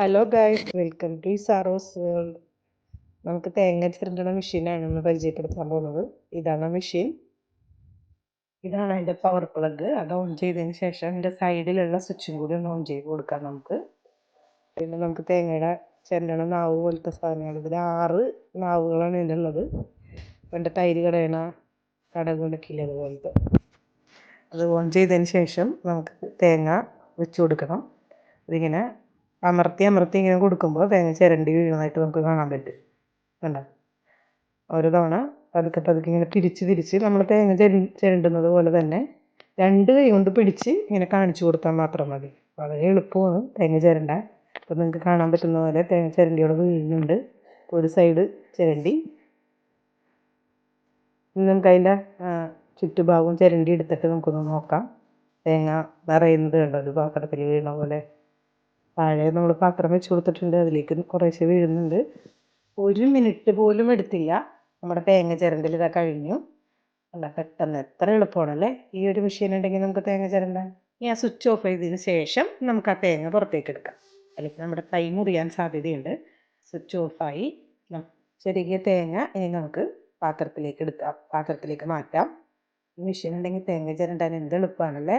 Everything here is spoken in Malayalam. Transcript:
Hello guys welcome to Saro's world നമുക്ക് തേങ്ങ ചിരണ്ടണ മെഷീനാണ് നമ്മൾ പരിചയപ്പെടുത്താൻ പോകുന്നത്. ഇതാണ് മെഷീൻ ഇതാണ് അതിന്റെ പവർ പ്ലഗ് അത് ഓൺ ചെയ്തതിന് ശേഷം അതിന്റെ സൈഡിലുള്ള സ്വിച്ചും കൂടി ഒന്ന് ഓൺ ചെയ്ത് കൊടുക്കാം നമുക്ക്. പിന്നെ നമുക്ക് തേങ്ങയുടെ ചിരണ്ടണ നാവ് പോലത്തെ സാധനങ്ങൾ. ഇതിൽ ആറ് നാവുകളാണ് ഇതിലുള്ളത്. അതിന്റെ തൈര് കടയണ കടകുലക്കില്ല അതുപോലത്തെ അത് ഓൺ ചെയ്തതിന് ശേഷം നമുക്ക് തേങ്ങ വെച്ച് കൊടുക്കണം. ഇതിങ്ങനെ അമർത്തി അമർത്തി ഇങ്ങനെ കൊടുക്കുമ്പോൾ തേങ്ങ ചിരണ്ടി വീഴുന്നതായിട്ട് നമുക്ക് കാണാൻ പറ്റും. കണ്ട? ഓരോ തവണ പതുക്കെ പതുക്കെ ഇങ്ങനെ തിരിച്ച് തിരിച്ച് നമ്മൾ തേങ്ങ ചെരു ചിരണ്ടുന്നത് പോലെ തന്നെ രണ്ട് കൈ കൊണ്ട് പിടിച്ച് ഇങ്ങനെ കാണിച്ചു കൊടുത്താൽ മാത്രം മതി. വളരെ എളുപ്പമാണ് തേങ്ങ ചിരണ്ടാൻ അപ്പോൾ നിങ്ങൾക്ക് കാണാൻ പറ്റുന്ന പോലെ തേങ്ങ ചിരണ്ടിയോടെ വീഴുന്നുണ്ട്. ഒരു സൈഡ് ചിരണ്ടി. നിങ്ങൾക്ക് അതിന്റെ ചുറ്റുഭാഗവും ചിരണ്ടി എടുത്തിട്ട് നമുക്കൊന്ന് നോക്കാം. തേങ്ങ നിറയുന്നത് കണ്ടോ? ഒരു പാത്രത്തിൽ വീഴുന്ന പോലെ. താഴെ നമ്മൾ പാത്രം വെച്ച് കൊടുത്തിട്ടുണ്ട്. അതിലേക്ക് കുറേശ്ശെ വീഴുന്നുണ്ട്. ഒരു മിനിറ്റ് പോലും എടുത്തില്ല. നമ്മുടെ തേങ്ങ ചിരണ്ടൽ ഇതാ കഴിഞ്ഞു. അല്ല പെട്ടെന്ന് എത്ര എളുപ്പമാണല്ലേ? ഈ ഒരു മെഷീൻ ഉണ്ടെങ്കിൽ നമുക്ക് തേങ്ങ ചിരണ്ടാൻ. ആ സ്വിച്ച് ഓഫ് ചെയ്തതിന് ശേഷം നമുക്ക് ആ തേങ്ങ പുറത്തേക്ക് എടുക്കാം. അല്ലെങ്കിൽ നമ്മുടെ കൈ മുറിയാൻ സാധ്യതയുണ്ട്. സ്വിച്ച് ഓഫായി ചെറിയ തേങ്ങ ഇനി നമുക്ക് പാത്രത്തിലേക്ക് എടുക്കാം. പാത്രത്തിലേക്ക് മാറ്റാം. മെഷീൻ ഉണ്ടെങ്കിൽ തേങ്ങ ചിരണ്ടാൻ എന്ത് എളുപ്പമാണല്ലേ?